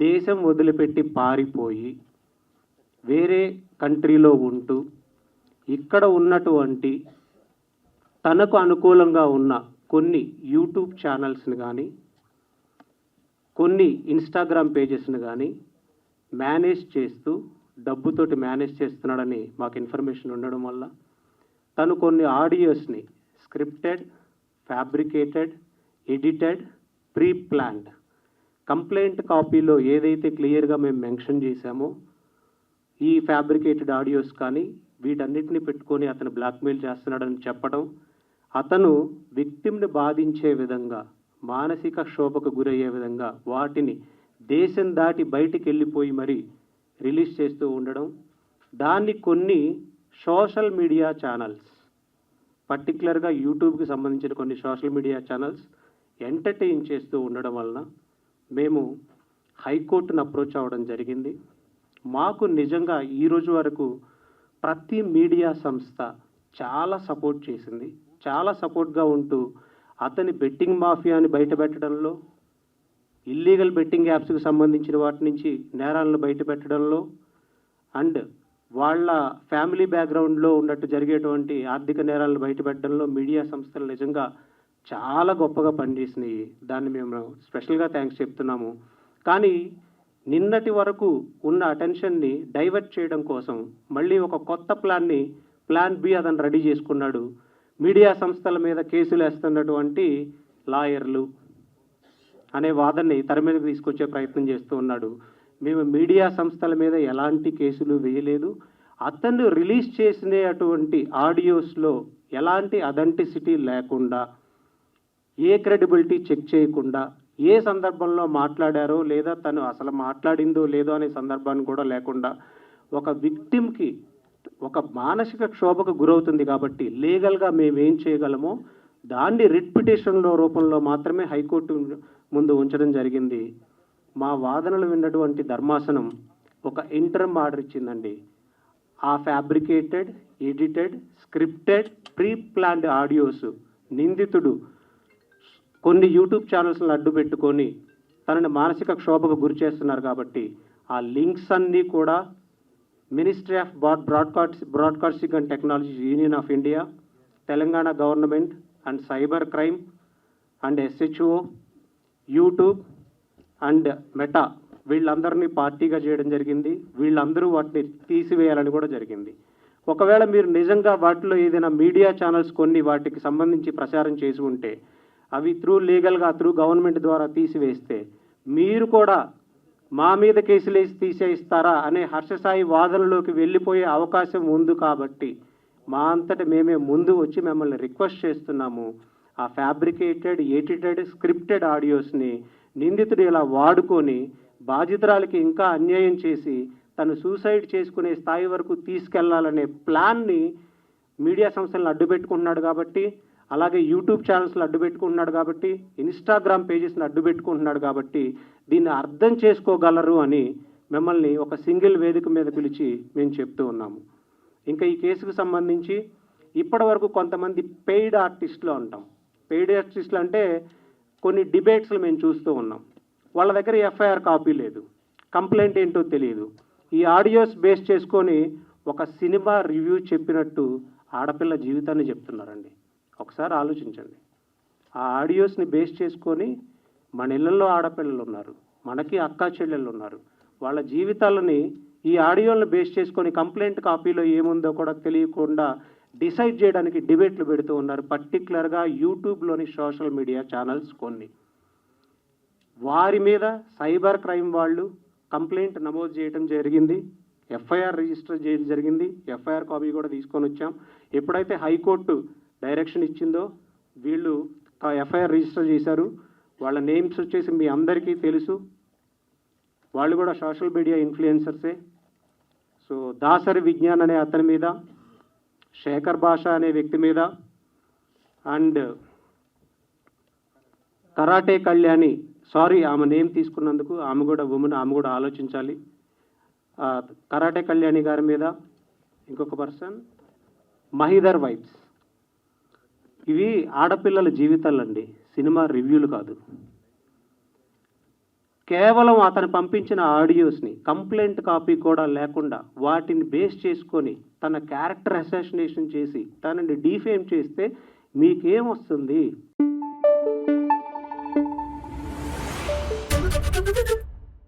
దేశం వదిలిపెట్టి పారిపోయి వేరే కంట్రీలో ఉంటూ ఇక్కడ ఉన్నటువంటి తనకు అనుకూలంగా ఉన్న కొన్ని యూట్యూబ్ ఛానల్స్ని కానీ కొన్ని ఇన్స్టాగ్రామ్ పేజెస్ని కానీ మేనేజ్ చేస్తూ డబ్బుతోటి మేనేజ్ చేస్తున్నాడని మాకు ఇన్ఫర్మేషన్ ఉండడం వల్ల తను కొన్ని ఆడియోస్ని scripted fabricated edited pre planned complaint కాపీలో ఏదైతే క్లియర్గా మేము మెన్షన్ చేశామో ఈ ఫ్యాబ్రికేటెడ్ ఆడియోస్ కానీ వీటన్నిటిని పెట్టుకొని అతను బ్లాక్మెయిల్ చేస్తున్నాడని చెప్పడం అతను విక్టిమ్ని బాధించే విధంగా మానసిక క్షోభకు గురయ్యే విధంగా వాటిని దేశం దాటి బయటికి వెళ్ళిపోయి మరి రిలీజ్ చేస్తూ ఉండడం దాన్ని కొన్ని సోషల్ మీడియా ఛానల్స్ పర్టికులర్గా యూట్యూబ్కి సంబంధించిన కొన్ని సోషల్ మీడియా ఛానల్స్ ఎంటర్టైన్ చేస్తూ ఉండడం వలన మేము హైకోర్టును అప్రోచ్ అవ్వడం జరిగింది. మాకు నిజంగా ఈ రోజు వరకు ప్రతి మీడియా సంస్థ చాలా సపోర్ట్ చేసింది. చాలా సపోర్ట్గా ఉంటూ అతని బెట్టింగ్ మాఫియాని బయటపెట్టడంలో ఇల్లీగల్ బెట్టింగ్ యాప్స్కి సంబంధించిన వాటి నుంచి నేరాలను బయటపెట్టడంలో అండ్ వాళ్ళ ఫ్యామిలీ బ్యాక్గ్రౌండ్లో ఉన్నట్టు జరిగేటువంటి ఆర్థిక నేరాలను బయటపెట్టడంలో మీడియా సంస్థలు నిజంగా చాలా గొప్పగా పనిచేసినాయి దాన్ని మేము స్పెషల్గా థ్యాంక్స్ చెప్తున్నాము. కానీ నిన్నటి వరకు ఉన్న అటెన్షన్ని డైవర్ట్ చేయడం కోసం మళ్ళీ ఒక కొత్త ప్లాన్ని ప్లాన్ బి అతను రెడీ చేసుకున్నాడు. మీడియా సంస్థల మీద కేసులు వేస్తున్నటువంటి లాయర్లు అనే వాదనని తెర మీదకి తీసుకొచ్చే ప్రయత్నం చేస్తూ ఉన్నాడు. మేము మీడియా సంస్థల మీద ఎలాంటి కేసులు వేయలేదు. అతను రిలీజ్ చేసిన అటువంటి ఆడియోస్లో ఎలాంటి అథెంటిసిటీ లేకుండా ఏ క్రెడిబిలిటీ చెక్ చేయకుండా ఏ సందర్భంలో మాట్లాడారో లేదా తను అసలు మాట్లాడిందో లేదో అనే సందర్భాన్ని కూడా లేకుండా ఒక విక్టిమ్కి ఒక మానసిక క్షోభకు గురవుతుంది కాబట్టి లీగల్గా మేము ఏం చేయగలమో దాన్ని రిట్ పిటిషన్లో రూపంలో మాత్రమే హైకోర్టు ముందు ఉంచడం జరిగింది. మా వాదనలు విన్నటువంటి ధర్మాసనం ఒక ఇంటర్మ్ ఆర్డర్ ఇచ్చిందండి. ఆ fabricated edited scripted pre planned audios నిందితుడు కొన్ని యూట్యూబ్ ఛానల్స్ని అడ్డు పెట్టుకొని తనని మానసిక క్షోభకు గురి చేస్తున్నారు కాబట్టి ఆ లింక్స్ అన్నీ కూడా ministry of broad broadcast broadcasting and technology union of India Telangana government and cyber crime and SHO YouTube and Meta వీళ్ళందరినీ పార్టీగా చేయడం జరిగింది. వీళ్ళందరూ వాటిని తీసివేయాలని కూడా జరిగింది. ఒకవేళ మీరు నిజంగా వాటిలో ఏదైనా మీడియా ఛానల్స్ కొన్ని వాటికి సంబంధించి ప్రచారం చేసి ఉంటే అవి త్రూ లీగల్గా త్రూ గవర్నమెంట్ ద్వారా తీసివేస్తే మీరు కూడా మా మీద కేసులు వేసి తీసేయిస్తారా అనే హర్షసాయి వాదనలోకి వెళ్ళిపోయే అవకాశం ఉంది కాబట్టి మా అంతట మేమే ముందు వచ్చి మిమ్మల్ని రిక్వెస్ట్ చేస్తున్నాము. ఆ ఫ్యాబ్రికేటెడ్ ఎడిటెడ్ స్క్రిప్టెడ్ ఆడియోస్ని నిందితుడు ఇలా వాడుకొని బాధితురాలకి ఇంకా అన్యాయం చేసి తను సూసైడ్ చేసుకునే స్థాయి వరకు తీసుకెళ్ళాలనే ప్లాన్ని మీడియా సంస్థలను అడ్డు పెట్టుకుంటున్నాడు కాబట్టి అలాగే యూట్యూబ్ ఛానల్స్ని అడ్డు పెట్టుకుంటున్నాడు కాబట్టి ఇన్స్టాగ్రామ్ పేజెస్ని అడ్డు పెట్టుకుంటున్నాడు కాబట్టి దీన్ని అర్థం చేసుకోగలరు అని మిమ్మల్ని ఒక సింగిల్ వేదిక మీద పిలిచి మేము చెప్తూ ఉన్నాము. ఇంకా ఈ కేసుకు సంబంధించి ఇప్పటి వరకు కొంతమంది పెయిడ్ ఆర్టిస్టులు అంటాం పెయిడ్ ఆర్టిస్టులు అంటే కొన్ని డిబేట్స్లు మేము చూస్తూ ఉన్నాం. వాళ్ళ దగ్గర ఎఫ్ఐఆర్ కాపీ లేదు. కంప్లైంట్ ఏంటో తెలియదు. ఈ ఆడియోస్ బేస్ చేసుకొని ఒక సినిమా రివ్యూ చెప్పినట్టు ఆడపిల్ల జీవితాన్ని చెప్తున్నారండి. ఒకసారి ఆలోచించండి. ఆ ఆడియోస్ని బేస్ చేసుకొని మన ఇళ్ళల్లో ఆడపిల్లలు ఉన్నారు మనకి అక్కా చెల్లెళ్ళు ఉన్నారు. వాళ్ళ జీవితాలని ఈ ఆడియోలను బేస్ చేసుకొని కంప్లైంట్ కాపీలో ఏముందో కూడా తెలియకుండా డిసైడ్ చేయడానికి డిబేట్లు పెడుతూ ఉన్నారు. పర్టికులర్గా యూట్యూబ్లోని సోషల్ మీడియా ఛానల్స్ కొన్ని. వారి మీద సైబర్ క్రైమ్ వాళ్ళు కంప్లైంట్ నమోదు చేయడం జరిగింది. ఎఫ్ఐఆర్ రిజిస్టర్ చేయడం జరిగింది. ఎఫ్ఐఆర్ కాపీ కూడా తీసుకొని వచ్చాం. ఎప్పుడైతే హైకోర్టు డైరెక్షన్ ఇచ్చిందో వీళ్ళు ఎఫ్ఐఆర్ రిజిస్టర్ చేశారు. వాళ్ళ నేమ్స్ వచ్చేసి మీ అందరికీ తెలుసు. వాళ్ళు కూడా సోషల్ మీడియా ఇన్ఫ్లుయెన్సర్సే. సో దాసరి విజ్ఞాన్ అనే అతని మీద శేఖర్ భాష అనే వ్యక్తి మీద అండ్ కరాటే కళ్యాణి సారీ ఆమె నేమ్ తీసుకున్నందుకు ఆమె కూడా ఉమెన్ ఆమె కూడా ఆలోచించాలి. కరాటే కళ్యాణి గారి మీద ఇంకొక పర్సన్ మహిదర్ వైబ్స్. ఇవి ఆడపిల్లల జీవితాలండి. సినిమా రివ్యూలు కాదు. కేవలం అతను పంపించిన ఆడియోస్ని కంప్లైంట్ కాపీ కూడా లేకుండా వాటిని బేస్ చేసుకొని తన క్యారెక్టర్ అసాసినేషన్ చేసి తనని డీఫేమ్ చేస్తే మీకేమొస్తుంది?